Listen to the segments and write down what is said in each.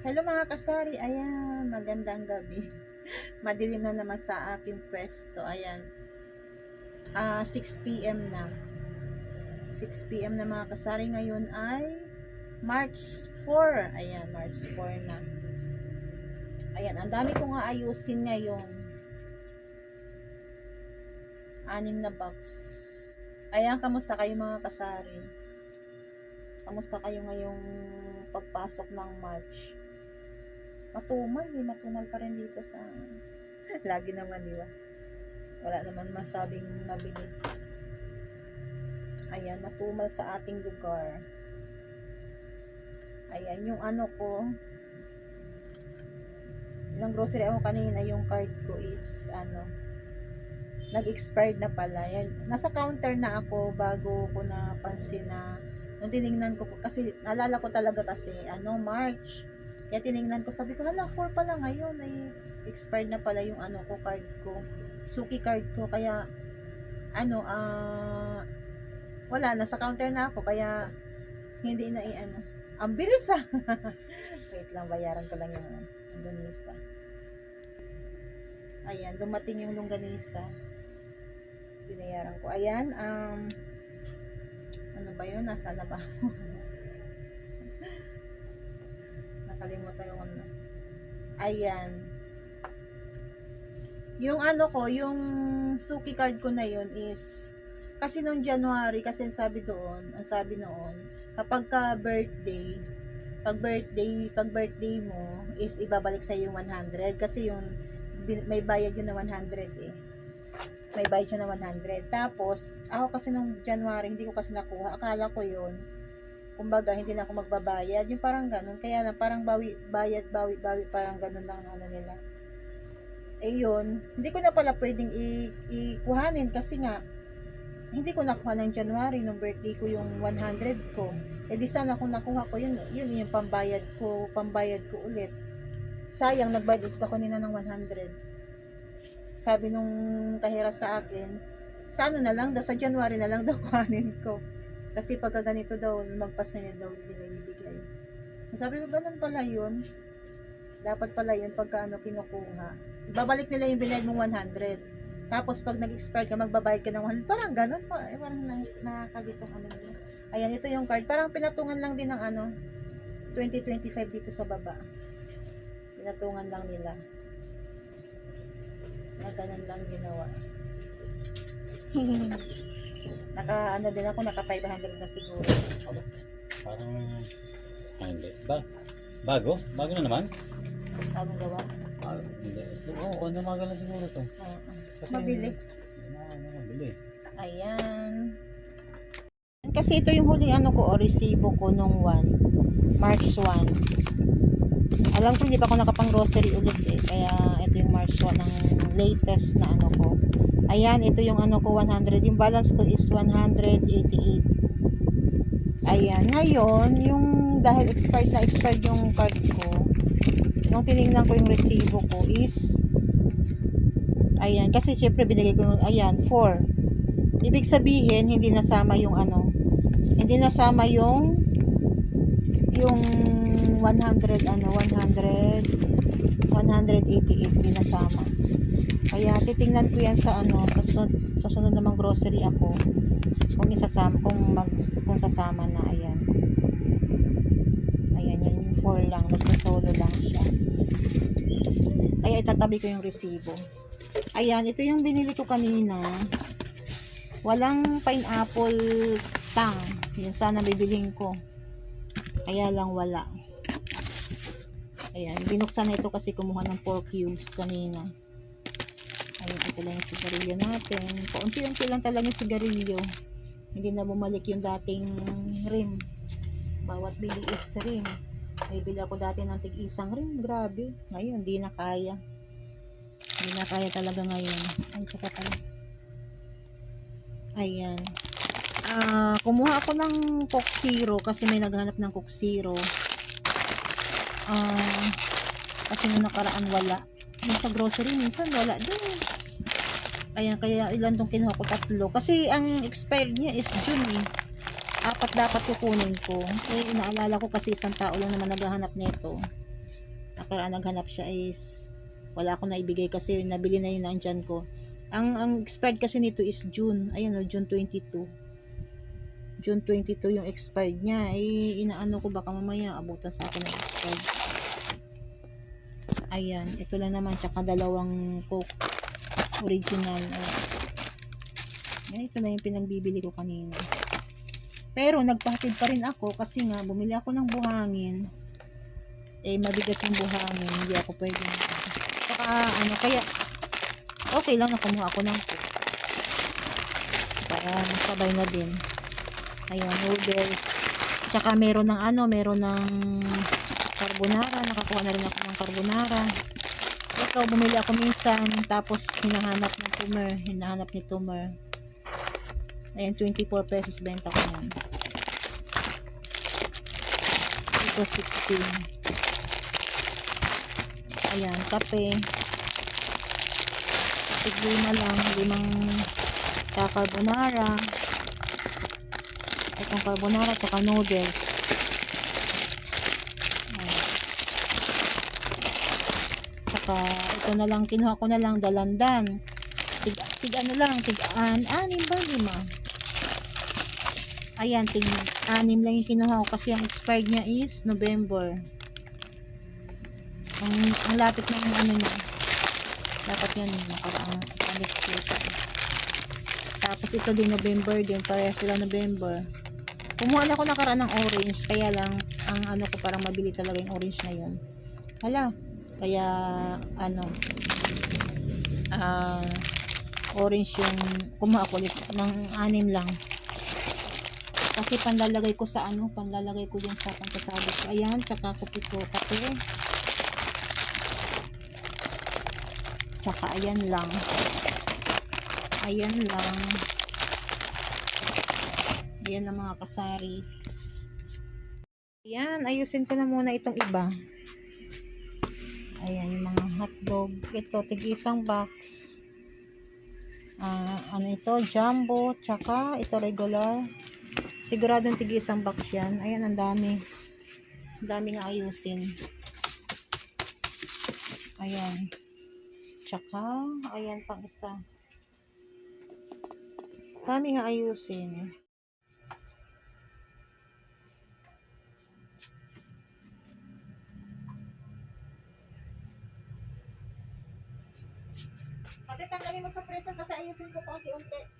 Hello mga kasari, ayan, magandang gabi. Madilim na naman sa aking pwesto, ayan. Ah, 6 p.m. na. 6 p.m. na mga kasari ngayon ay March 4. Ayan, March 4 na. Ayan, ang dami kong aayusin ngayon. Anim na box. Ayan, kamusta kayo mga kasari? Kamusta kayo ngayong pagpasok ng March? Matumal, eh. Matumal pa rin dito sa... Lagi naman, di ba? Wala naman masabing mabili. Ayan, matumal sa ating lugar. Ayan, yung ano ko, ilang grocery ako kanina, yung card ko is, ano, nag-expired na pala. Yan, nasa counter na ako bago ko napansin na nung tiningnan ko, kasi naalala ko talaga kasi, ano, March. Kaya tiningnan ko, sabi ko, hala, 4 pala ngayon, ay expired na pala yung ano ko, card ko. Suki card ko, kaya, ano, ah, wala, nasa counter na ako, kaya, hindi na i-ano. Ang bilis ah! Wait lang, bayaran ko lang yung longganisa. Ayan, dumating yung longganisa. Binayaran ko. Ayan, um, ano ba yun? Nasaan na ba? Nakalimutan yung ano. Ayan. Yung ano ko, yung suki card ko na yun is, kasi noong January, kasi sabi doon, ang sabi noon, kapag ka birthday, pag birthday, pag birthday mo, is ibabalik sa yung 100, kasi yung, may bayad yun na 100 eh. May bayad yun na 100. Tapos, ako kasi nung January, hindi ko kasi nakuha. Akala ko yun, kumbaga, hindi na ako magbabayad. Yung parang ganun. Kaya lang, parang bawi, bayad, bawi, bawi, parang ganun lang ang ano nila. Eh yun, hindi ko na pala pwedeng i- ikuhanin kasi nga, hindi ko nakuha ng January nung birthday ko yung 100 ko. Eh di sana kung nakuha ko yun, yun yung pambayad ko, pambayad ko ulit. Sayang, nagbayad ako nila ng 100. Sabi nung kahira sa akin, sa ano na lang daw, sa January na lang daw kuhanin ko. Kasi pagka ganito daw, magpas na niya daw, hindi na ibibigay. Sabi ko, ganun pala yun. Dapat pala yun pagka ano kinukuha. Babalik nila yung binayad mong 100. Tapos pag nag-expire ka, magbabayad ka ng 100. Parang ganun pa. Eh, parang na, nakakalitong ano nila. Ayan, ito yung card. Parang pinatungan lang din ng ano, 2025 dito sa baba. Pinatungan lang nila. Na ganun lang ginawa. naka ano din ako, naka 500 na siguro. Parang, ah, hindi. Ba bago? Bago na naman? Bagong gawa. Ah, hindi. Oo, oh, ano mga lang siguro to. Oo. Kasi, Mabili. Na, ano, mabili. Ayan. Kasi ito yung huling ano ko, o resibo ko nung 1. March 1. Alam ko hindi pa ako nakapang grocery ulit eh. Kaya ito yung March 1 ang latest na ano ko. Ayan, ito yung ano ko 100. Yung balance ko is 188. Ayan. Ngayon, yung dahil expired na expired yung card ko, nung tinignan ko yung resibo ko is ayan, kasi syempre binigay ko, ayan, 4. Ibig sabihin, hindi nasama yung ano, hindi nasama yung yung 100 ano 100 188 hindi nasama kaya titingnan ko yan sa ano sa sunod, sa sunod namang grocery ako. Kung isasama kung mag kung sasama na ayan. Ayan yan yung 4 lang nagsasolo lang siya. Kaya itatabi ko yung resibo. Ayan ito yung binili ko kanina. Walang pineapple tang yun sana bibilhin ko. Kaya lang wala. Ayan binuksan na ito kasi kumuha ng 4 cubes kanina ito lang yung sigarilyo natin. Paunti-unti lang talaga yung sigarilyo. Hindi na bumalik yung dating rim. Bawat bili is rim. May bili ako dati ng tig isang rim. Grabe. Ngayon hindi na kaya. Hindi na kaya talaga ngayon. Ay pa pala. Ayan. Ah, kumuha ako ng Coke Zero kasi may naghanap ng Coke Zero. Ah, kasi nung nakaraan wala. Yung sa grocery minsan wala din. Ayan, kaya ilan tong kinuha ko tatlo. Kasi ang expired niya is June eh. Apat dapat kukunin ko. Eh, inaalala ko kasi isang tao lang naman naghahanap nito. nakaraan naghanap siya is wala akong naibigay kasi nabili na yun nandyan ko. Ang ang expired kasi nito is June. Ayun o, June 22. June 22 yung expired niya. Eh, inaano ko baka mamaya abutan sa akin ng expired. Ayan, ito lang naman. Tsaka dalawang Coke original. Oh. Yan, ito na yung pinagbibili ko kanina. Pero nagpahatid pa rin ako kasi nga bumili ako ng buhangin. Eh mabigat yung buhangin, hindi ako pwede. Saka ano kaya okay lang na kumuha ako ng coke. Para masabay na din. Ayan, noodles. Tsaka meron ng ano, meron ng carbonara. Nakakuha na rin ako ng carbonara. Ito, bumili ako minsan. Tapos, hinahanap ng tumer. Hinahanap ni tumer. Ayan, 24 pesos benta ko yan. Ito, 16. Ayan, kape. Tig lima lang. Limang carbonara. Itong carbonara, tsaka noodles. Ayan. Saka, ito na lang, kinuha ko na lang, dalandan. Tig, tig ano lang, tig an, anim ba, lima? Ayan, tig anim lang yung kinuha ko kasi ang expired niya is November. Ang, ang lapit na yung ano niya. Dapat yan, nakaraang year pa. Tapos ito din November din, pareha sila November. Kumuha na ako nakaraan ng orange, kaya lang, ang ano ko parang mabili talaga yung orange na yun. Hala, kaya ano, ah, orange yung kumuha ko ng anim lang. Kasi panlalagay ko sa ano, panlalagay ko dyan sa pangkasabi ko. Ayan, tsaka kopi ko kape. Tsaka ayan lang. Ayan lang. Ayan ang mga kasari. Ayan, ayusin ko na muna itong iba. Ayan, yung mga hotdog. Ito, tig isang box. Ah, ano ito? Jumbo, tsaka ito regular. Siguradong tig isang box yan. Ayan, ang dami. Ang dami nga ayusin. Ayan. Tsaka, ayan pang isa. Dami nga ayusin. Kasi tanggalin mo sa freezer kasi ayusin ko pa unti-unti.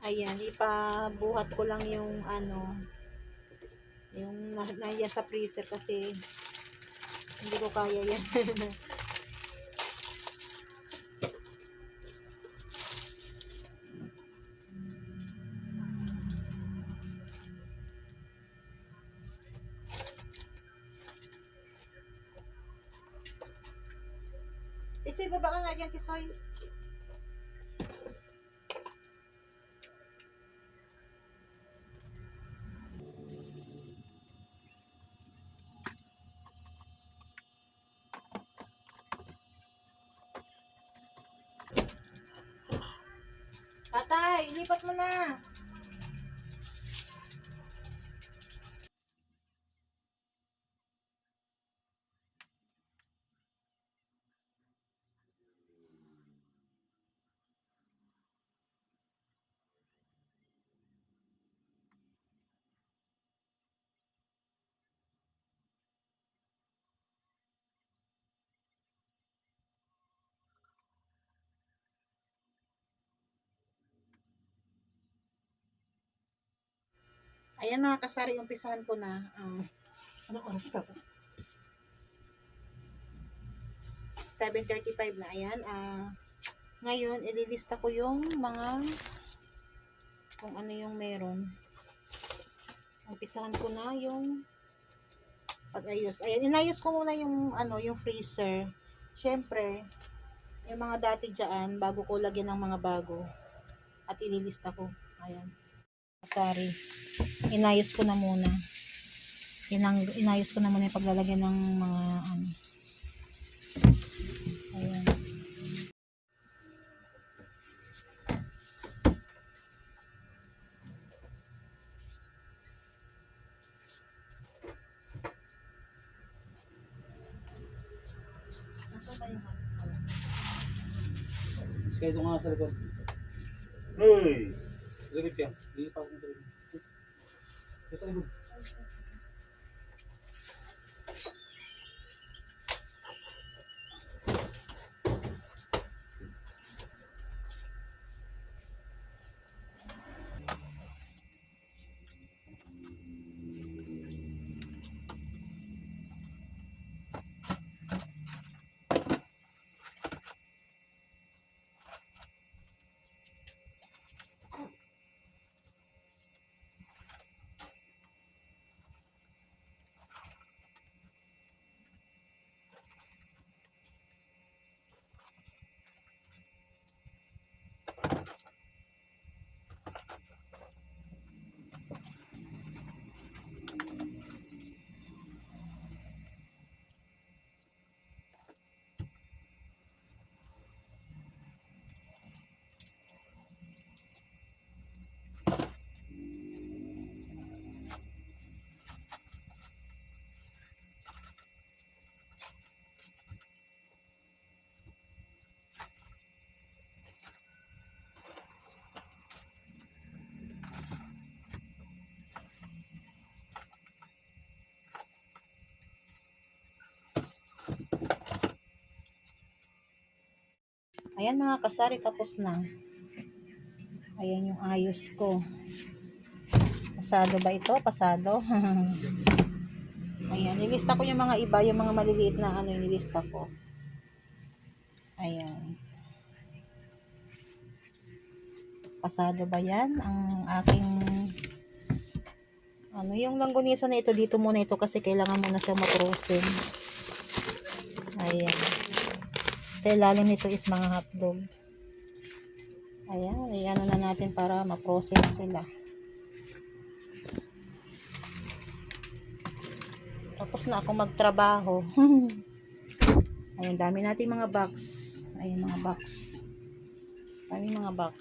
Ayan, ipabuhat ko lang yung ano, yung na, naya sa freezer kasi hindi ko kaya yan. Tisoy, baba ka nga dyan, Tisoy. Ayan mga kasari, umpisahan ko na. Um, anong oras na po? 7.35 na. Ayan. ah ngayon, ililista ko yung mga kung ano yung meron. Umpisahan ko na yung pag-ayos. Ayan, inayos ko muna yung ano, yung freezer. Siyempre, yung mga dati dyan, bago ko lagyan ng mga bago. At ililista ko. Ayan. Sorry. Inayos ko na muna. Inang, inayos ko na muna yung paglalagyan ng mga ano. Ayan. Sige, doon nga sa likod. Hey! Likod ka. Hindi pa ako sa likod. Dito Sa Ayan mga kasari, tapos na. Ayan yung ayos ko. Pasado ba ito? Pasado? Ayan, nilista ko yung mga iba, yung mga maliliit na ano, nilista ko. Ayan. Pasado ba yan? Ang aking ano, yung langgunisa na ito, dito muna ito kasi kailangan muna siya maprosin. Ayan. Sa ilalim nito is mga hotdog. Ayan, iano na natin para ma-process sila. Tapos na ako magtrabaho. Ayan, dami natin mga box. Ayan, mga box. Dami mga box.